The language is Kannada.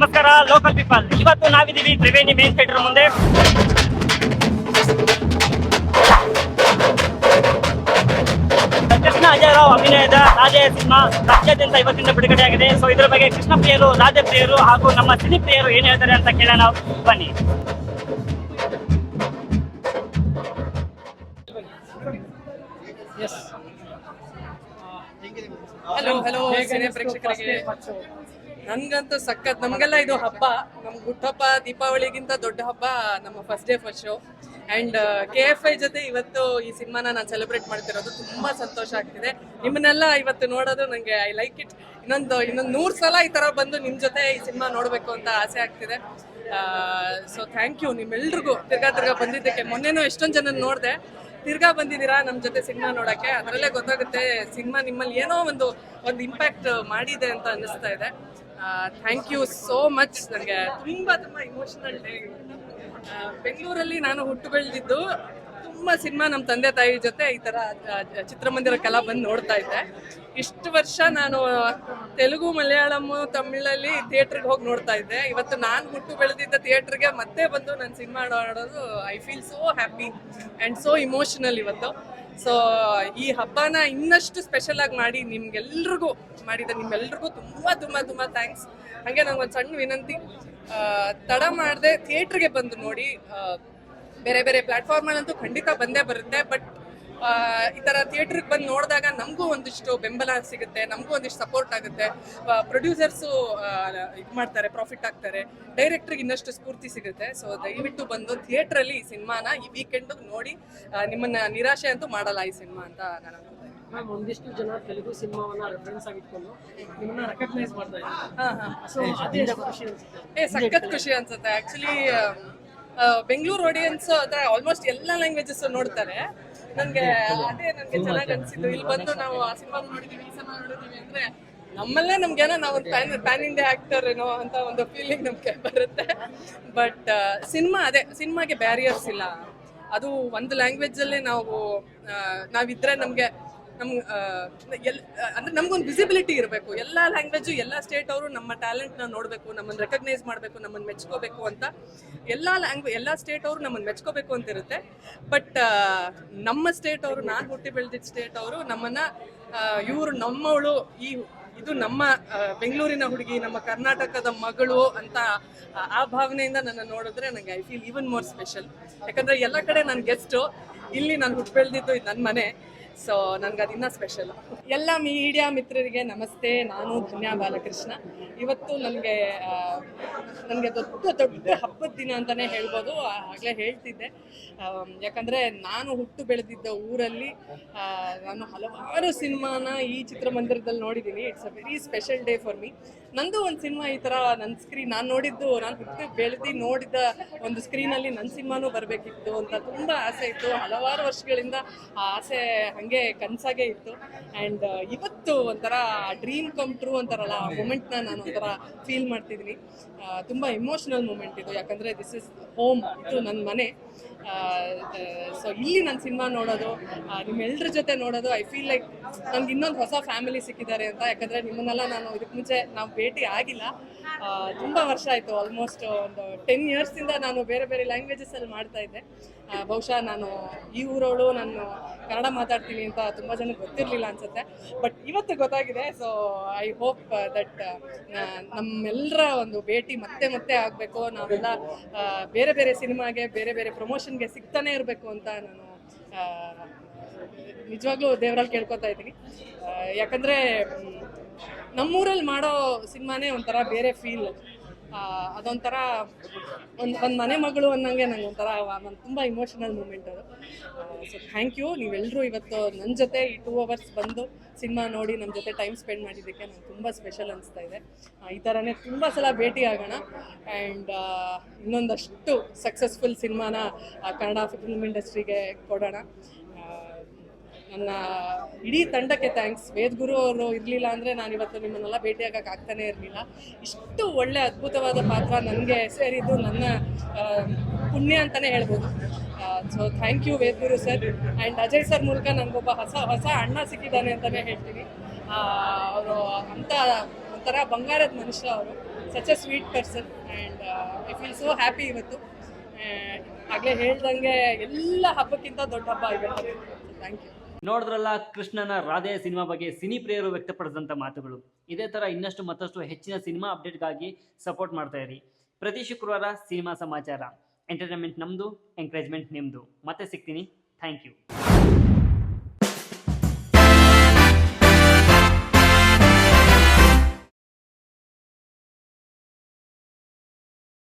ನಮಸ್ಕಾರ ಲೋಕಲ್ ಪೀಪಲ್ ಇವತ್ತು ನಾವಿದ್ದೀವಿ ತ್ರಿವೇಣಿ ಮೇನ್ ಥಿಯೇಟರ್ ಮುಂದೆ. ಕೃಷ್ಣ ಅಜಯರಾವ್ ಅಭಿನಯದ ರಾಜಯ ಸಿನಿಮಾ ರಾಜ್ಯಾದ್ಯಂತ ಇವತ್ತಿಂದ ಬಿಡುಗಡೆಯಾಗಿದೆ. ಸೊ ಇದರ ಬಗ್ಗೆ ಕೃಷ್ಣ ಪ್ರಿಯರು ರಾಜ ಪ್ರಿಯರು ಹಾಗೂ ನಮ್ಮ ಸಿನಿ ಪ್ರಿಯರು ಏನು ಹೇಳ್ತಾರೆ ಅಂತ ಕೇಳೋಣ. ಬನ್ನಿ. ಹಲೋ ಹಲೋ ಸಿನಿ ಪ್ರೇಕ್ಷಕರಿಗೆ? ನನ್ಗಂತೂ ಸಖತ್, ನಮಗೆಲ್ಲ ಇದು ಹಬ್ಬ. ನಮ್ ಹುಟ್ಟಹಬ್ಬ ದೀಪಾವಳಿಗಿಂತ ದೊಡ್ಡ ಹಬ್ಬ, ನಮ್ಮ first day first show and K F I ಜೊತೆ ಇವತ್ತು ಈ ಸಿನಿಮಾನ ನಾನು ಸೆಲೆಬ್ರೇಟ್ ಮಾಡ್ತಿರೋದು ತುಂಬಾ ಸಂತೋಷ ಆಗ್ತಿದೆ. ನಿಮ್ಮನ್ನೆಲ್ಲ ಇವತ್ತು ನೋಡೋದು ನಂಗೆ ಐ ಲೈಕ್ ಇಟ್ ಇನ್ನೊಂದು ಇನ್ನೊಂದು ನೂರು ಸಲ ಈ ತರ ಬಂದು ನಿಮ್ ಜೊತೆ ಈ ಸಿನಿಮಾ ನೋಡ್ಬೇಕು ಅಂತ ಆಸೆ ಆಗ್ತಿದೆ. ಸೊ ಥ್ಯಾಂಕ್ ಯು ನಿಮ್ಮೆಲ್ರಿಗೂ. ತಿರ್ಗಾ ತಿರ್ಗಾ ಬಂದಿದ್ದಕ್ಕೆ ಮೊನ್ನೆನೂ ಎಷ್ಟೊಂದು ಜನ ನೋಡಿದೆ. ತಿರ್ಗಾ ಬಂದಿದ್ದೀರಾ ನಮ್ಮ ಜೊತೆ ಸಿನಿಮಾ ನೋಡೋಕ್ಕೆ? ಅದರಲ್ಲೇ ಗೊತ್ತಾಗುತ್ತೆ ಸಿನಿಮಾ ನಿಮ್ಮಲ್ಲಿ ಏನೋ ಒಂದು ಒಂದು ಇಂಪ್ಯಾಕ್ಟ್ ಮಾಡಿದೆ ಅಂತ ಅನ್ನಿಸ್ತಾ ಇದೆ. ಥ್ಯಾಂಕ್ ಯು ಸೋ ಮಚ್ ನನಗೆ ತುಂಬಾ ತುಂಬಾ ಇಮೋಷನಲ್ ಡೇ ಬೆಂಗಳೂರಲ್ಲಿ ನಾನು ಹುಟ್ಟು ಬೆಳೆದಿದ್ದು ತುಂಬಾ ಸಿನಿಮಾ ನಮ್ಮ ತಂದೆ ತಾಯಿ ಜೊತೆ ಈ ಚಿತ್ರಮಂದಿರ ಚಿತ್ರಮಂದಿರಕ್ಕೆಲ್ಲ ಬಂದು ನೋಡ್ತಾ ಇದ್ದೆ. ಇಷ್ಟು ವರ್ಷ ನಾನು ತೆಲುಗು, ಮಲಯಾಳಂ, ತಮಿಳಲ್ಲಿ ಥಿಯೇಟ್ರಿಗೆ ಹೋಗಿ ನೋಡ್ತಾ ಇದ್ದೆ. ಇವತ್ತು ನಾನು ಹುಟ್ಟು ಬೆಳೆದಿದ್ದ ಥಿಯೇಟ್ರಿಗೆ ಮತ್ತೆ ಬಂದು ನಾನು ಸಿನಿಮಾ ನೋಡೋದು I feel so happy and so emotional ಇವತ್ತು. ಸೊ ಈ ಹಬ್ಬನ ಇನ್ನಷ್ಟು ಸ್ಪೆಷಲ್ ಆಗಿ ಮಾಡಿ ನಿಮ್ಗೆಲ್ರಿಗೂ ಮಾಡಿದ ನಿಮ್ಮೆಲ್ರಿಗೂ ತುಂಬಾ ತುಂಬಾ ತುಂಬಾ ಥ್ಯಾಂಕ್ಸ್ ಹಾಗೆ ಒಂದು ಸಣ್ಣ ವಿನಂತಿ. ತಡ ಮಾಡದೆ ಥಿಯೇಟ್ರಿಗೆ ಬಂದು ನೋಡಿ. ಬೇರೆ ಬೇರೆ ಪ್ಲಾಟ್ಫಾರ್ಮಲ್ಲಂತೂ ಖಂಡಿತ ಬಂದೇ ಬರುತ್ತೆ ಬಟ್ ಈ ಥರ ಥಿಯೇಟ್ರಿಗೆ ಬಂದು ನೋಡಿದಾಗ ನಮಗೂ ಒಂದಿಷ್ಟು ಬೆಂಬಲ ಸಿಗುತ್ತೆ ನಮಗೂ ಒಂದಿಷ್ಟು ಸಪೋರ್ಟ್ ಆಗುತ್ತೆ. ಪ್ರೊಡ್ಯೂಸರ್ಸು ಇದು ಮಾಡ್ತಾರೆ ಪ್ರಾಫಿಟ್ ಆಗ್ತಾರೆ. ಡೈರೆಕ್ಟ್ರಿಗೆ ಇನ್ನಷ್ಟು ಸ್ಫೂರ್ತಿ ಸಿಗುತ್ತೆ. ಸೊ ದಯವಿಟ್ಟು ಬಂದು ಥಿಯೇಟ್ರಲ್ಲಿ ಈ ಸಿನಿಮಾನ ಈ ವೀಕೆಂಡ್ ನೋಡಿ ನಿಮ್ಮನ್ನ ನಿರಾಶೆ ಅಂತೂ ಮಾಡಲ್ಲ ಈ ಸಿನಿಮಾ ಅಂತ ನಾನು ಮ್ಯಾಮ್ ಒಂದಿಷ್ಟು ಜನ ತೆಲುಗು ಸಿನಿಮಾವನ್ನ ರೆಫರೆನ್ಸ್ ಆಗಿಟ್ಕೊಂಡು ನಿಮ್ಮನ್ನ ರೆಕಗ್ನೈಸ್ ಮಾಡ್ತಾ ಇದ್ದಾರೆ. ಏ ಸಖತ್ ಖುಷಿ ಅನ್ಸುತ್ತೆ. ಆಕ್ಚುಲಿ ಬೆಂಗಳೂರು ಆಡಿಯನ್ಸ್ ಅಂದ್ರೆ ಆಲ್ಮೋಸ್ಟ್ ಎಲ್ಲ ಲ್ಯಾಂಗ್ವೇಜಸ್ ನೋಡ್ತಾರೆ. ನನ್ಗೆ ಅದೇ ನನ್ಗೆ ಚೆನ್ನಾಗಿ ಅನ್ಸಿದ್ದು. ಇಲ್ಲಿ ಬಂದು ನಾವು ಆ ಸಿನಿಮಾ ನೋಡಿದೀವಿ ಈ ಸಿನಿಮಾ ನೋಡಿದೀವಿ ಅಂದ್ರೆ ನಮ್ಮಲ್ಲೇ ನಮ್ಗೇನೋ ನಾವು ಒಂದು ಪ್ಯಾನ್ ಪ್ಯಾನ್ ಇಂಡಿಯಾ ಆಕ್ಟರ್ ಏನೋ ಅಂತ ಒಂದು ಫೀಲಿಂಗ್ ನಮ್ಗೆ ಬರುತ್ತೆ. ಬಟ್ ಸಿನಿಮಾ ಅದೇ ಸಿನಿಮಾಗೆ ಬ್ಯಾರಿಯರ್ಸ್ ಇಲ್ಲ. ಅದು ಒಂದು ಲ್ಯಾಂಗ್ವೇಜ್ ಅಲ್ಲಿ ನಾವು ನಾವಿದ್ರೆ ನಮ್ಗೆ ನಮ್ ಆ, ಎಲ್ ಅಂದ್ರೆ ನಮ್ಗೊಂದು ವಿಸಿಬಿಲಿಟಿ ಇರಬೇಕು. ಎಲ್ಲ ಲ್ಯಾಂಗ್ವೇಜು ಎಲ್ಲ ಸ್ಟೇಟ್ ಅವರು ನಮ್ಮ ಟ್ಯಾಲೆಂಟ್ನ ನೋಡಬೇಕು ನಮ್ಮನ್ನು ರೆಕಗ್ನೈಸ್ ಮಾಡಬೇಕು ನಮ್ಮನ್ನು ಮೆಚ್ಕೋಬೇಕು ಅಂತ. ಎಲ್ಲ ಲ್ಯಾಂಗ್ವೇಜ್ ಎಲ್ಲ ಸ್ಟೇಟ್ ಅವರು ನಮ್ಮನ್ನು ಮೆಚ್ಕೋಬೇಕು ಅಂತ ಇರುತ್ತೆ. ಬಟ್ ನಮ್ಮ ಸ್ಟೇಟ್ ಅವರು ನಾನು ಹುಟ್ಟಿ ಬೆಳೆದಿದ್ದ ಸ್ಟೇಟ್ ಅವರು ನಮ್ಮನ್ನ ಇವರು ನಮ್ಮವಳು ಈ ಇದು ನಮ್ಮ ಬೆಂಗಳೂರಿನ ಹುಡುಗಿ ನಮ್ಮ ಕರ್ನಾಟಕದ ಮಗಳು ಅಂತ ಆ, ಭಾವನೆಯಿಂದ ನನ್ನ ನೋಡಿದ್ರೆ ನನಗೆ I feel even more special ಯಾಕಂದ್ರೆ ಎಲ್ಲ ಕಡೆ ನಾನು ಗೆಸ್ಟು ಇಲ್ಲಿ ನಾನು ಹುಟ್ಟು ಬೆಳೆದಿದ್ದು ಇದು ನನ್ನ ಮನೆ. ಸೊ ನನ್ಗೆ ಅದಿನ್ನ ಸ್ಪೆಷಲ್ ಎಲ್ಲ ಮೀಡಿಯಾ ಮಿತ್ರರಿಗೆ ನಮಸ್ತೆ. ನಾನು ಧನ್ಯ ಬಾಲಕೃಷ್ಣ. ಇವತ್ತು ನನಗೆ ನನಗೆ ದೊಡ್ಡ ದೊಡ್ಡ ಹಬ್ಬದ ದಿನ ಅಂತಲೇ ಹೇಳ್ಬೋದು. ಆಗಲೇ ಹೇಳ್ತಿದ್ದೆ. ಯಾಕಂದರೆ ನಾನು ಹುಟ್ಟು ಬೆಳೆದಿದ್ದ ಊರಲ್ಲಿ ನಾನು ಹಲವಾರು ಸಿನಿಮಾನ ಈ ಚಿತ್ರಮಂದಿರದಲ್ಲಿ ನೋಡಿದ್ದೀನಿ. It's a very special day for me ನಂದು ಒಂದು ಸಿನಿಮಾ ಈ ಥರ ನನ್ನ ಸ್ಕ್ರೀನ್ ನಾನು ನೋಡಿದ್ದು, ನಾನು ಹುಟ್ಟು ಬೆಳೆದು ನೋಡಿದ ಒಂದು ಸ್ಕ್ರೀನಲ್ಲಿ ನನ್ನ ಸಿನಿಮಾನೂ ಬರಬೇಕಿತ್ತು ಅಂತ ತುಂಬ ಆಸೆ ಇತ್ತು. ಹಲವಾರು ವರ್ಷಗಳಿಂದ ಆ ಆಸೆ ಹಾಗೆ ಕನಸಾಗೆ ಇತ್ತು. ಆ್ಯಂಡ್ ಇವತ್ತು ಒಂಥರ ಡ್ರೀಮ್ ಕಮ್ ಟ್ರೂ ಅಂತಾರಲ್ಲ, ಆ ಮೂಮೆಂಟ್ನ ನಾನು ಒಂಥರ ಫೀಲ್ ಮಾಡ್ತಿದ್ದೀನಿ ತುಂಬ ಇಮೋಷನಲ್ ಮೂಮೆಂಟ್ ಇದು. ಯಾಕಂದರೆ ದಿಸ್ ಇಸ್ ಹೋಮ್ ಇದು ನನ್ನ ಮನೆ. ಸೊ ಇಲ್ಲಿ ನನ್ನ ಸಿನಿಮಾ ನೋಡೋದು ನಿಮ್ಮೆಲ್ಲರ ಜೊತೆ ನೋಡೋದು ಐ ಫೀಲ್ ಲೈಕ್ ನನ್ಗೆ ಇನ್ನೊಂದು ಹೊಸ ಫ್ಯಾಮಿಲಿ ಸಿಕ್ಕಿದ್ದಾರೆ ಅಂತ. ಯಾಕಂದರೆ ನಿಮ್ಮನ್ನೆಲ್ಲ ನಾನು ಇದಕ್ಕೆ ಮುಂಚೆ ನಾವು ಭೇಟಿ ಆಗಿಲ್ಲ. ತುಂಬ ವರ್ಷ ಆಯಿತು ಆಲ್ಮೋಸ್ಟ್ ಒಂದು ಟೆನ್ ಇಯರ್ಸಿಂದ ನಾನು ಬೇರೆ ಬೇರೆ ಲ್ಯಾಂಗ್ವೇಜಸಲ್ಲಿ ಮಾಡ್ತಾ ಇದ್ದೆ. ಬಹುಶಃ ನಾನು ಈ ಊರವಳು ನಾನು ಕನ್ನಡ ಮಾತಾಡ್ತೀನಿ ಅಂತ ತುಂಬ ಜನಕ್ಕೆ ಗೊತ್ತಿರಲಿಲ್ಲ ಅನ್ಸುತ್ತೆ. ಬಟ್ ಇವತ್ತು ಗೊತ್ತಾಗಿದೆ ಸೊ ಐ ಹೋಪ್ ದಟ್ ನಮ್ಮೆಲ್ಲರ ಒಂದು ಭೇಟಿ ಮತ್ತೆ ಮತ್ತೆ ಆಗಬೇಕು. ನಾವೆಲ್ಲ ಬೇರೆ ಬೇರೆ ಸಿನಿಮಾಗೆ, ಬೇರೆ ಬೇರೆ ಪ್ರಮೋಷನ್ಗೆ ಸಿಗ್ತಾನೆ ಇರಬೇಕು ಅಂತ ನಾನು ನಿಜವಾಗ್ಲೂ ದೇವರಲ್ಲಿ ಕೇಳ್ಕೊತಾ ಇದ್ದೀನಿ. ಯಾಕಂದರೆ ನಮ್ಮೂರಲ್ಲಿ ಮಾಡೋ ಸಿನಿಮಾನೇ ಒಂಥರ ಬೇರೆ ಫೀಲ್. ಅದೊಂಥರ ಒಂದು ಒಂದು ಮನೆ ಮಗಳು ಅನ್ನಂಗೆ ನಂಗೆ ಒಂಥರ ನನ್ನ ತುಂಬ ಇಮೋಷನಲ್ ಮೂಮೆಂಟ್ ಅದು. ಸೊ ಥ್ಯಾಂಕ್ ಯು ನೀವೆಲ್ಲರೂ ಇವತ್ತು ನನ್ನ ಜೊತೆ ಈ ಟೂ ಅವರ್ಸ್ ಬಂದು ಸಿನಿಮಾ ನೋಡಿ ನಮ್ಮ ಜೊತೆ ಟೈಮ್ ಸ್ಪೆಂಡ್ ಮಾಡಿದ್ದಕ್ಕೆ ನಂಗೆ ತುಂಬ ಸ್ಪೆಷಲ್ ಅನಿಸ್ತಾ ಇದೆ. ಈ ಥರನೇ ತುಂಬ ಸಲ ಭೇಟಿ ಆಗೋಣ. ಆ್ಯಂಡ್ ಇನ್ನೊಂದಷ್ಟು ಸಕ್ಸಸ್ಫುಲ್ ಸಿನಿಮಾನ ಕನ್ನಡ ಫಿಲ್ಮ್ ಇಂಡಸ್ಟ್ರಿಗೆ ಕೊಡೋಣ. ನನ್ನ ಇಡೀ ತಂಡಕ್ಕೆ ಥ್ಯಾಂಕ್ಸ್ ವೇದ್ಗುರು ಅವರು ಇರಲಿಲ್ಲ ಅಂದರೆ ನಾನು ಇವತ್ತು ನಿಮ್ಮನ್ನೆಲ್ಲ ಭೇಟಿಯಾಗಕ್ಕೆ ಆಗ್ತಾನೇ ಇರಲಿಲ್ಲ. ಇಷ್ಟು ಒಳ್ಳೆ ಅದ್ಭುತವಾದ ಪಾತ್ರ ನನಗೆ ಸೇರಿದ್ದು ನನ್ನ ಪುಣ್ಯ ಅಂತಲೇ ಹೇಳ್ಬೋದು. So thank you Vedguru sir and Ajay sir ಮೂಲಕ ನನಗೊಬ್ಬ ಹೊಸ ಹೊಸ ಅಣ್ಣ ಸಿಕ್ಕಿದ್ದಾನೆ ಅಂತಲೇ ಹೇಳ್ತೀನಿ. ಅವರು ಅಂಥ ಒಂಥರ ಬಂಗಾರದ ಮನುಷ್ಯ ಅವರು. Such a sweet person and I feel so happy ಇವತ್ತು. ಆಗಲೇ ಹೇಳ್ದಂಗೆ ಎಲ್ಲ ಹಬ್ಬಕ್ಕಿಂತ ದೊಡ್ಡ ಹಬ್ಬ ಇವತ್ತು ಥ್ಯಾಂಕ್ ಯು ನೋಡಿದ್ರಲ್ಲ, ಕೃಷ್ಣನ ರಾಧೆಯ ಸಿನಿಮಾ ಬಗ್ಗೆ ಸಿನಿ ಪ್ರಿಯರು ವ್ಯಕ್ತಪಡಿಸಿದಂಥ ಮಾತುಗಳು. ಇದೇ ಥರ ಇನ್ನಷ್ಟು ಮತ್ತಷ್ಟು ಹೆಚ್ಚಿನ ಸಿನಿಮಾ ಅಪ್ಡೇಟ್ಗಾಗಿ ಸಪೋರ್ಟ್ ಮಾಡ್ತಾ ಇರಿ. ಪ್ರತಿ ಶುಕ್ರವಾರ ಸಿನಿಮಾ ಸಮಾಚಾರ. ಎಂಟರ್ಟೈನ್ಮೆಂಟ್ ನಮ್ಮದು ಎಂಕರೇಜ್ಮೆಂಟ್ ನಿಮ್ಮದು ಮತ್ತೆ ಸಿಗ್ತೀನಿ. Thank you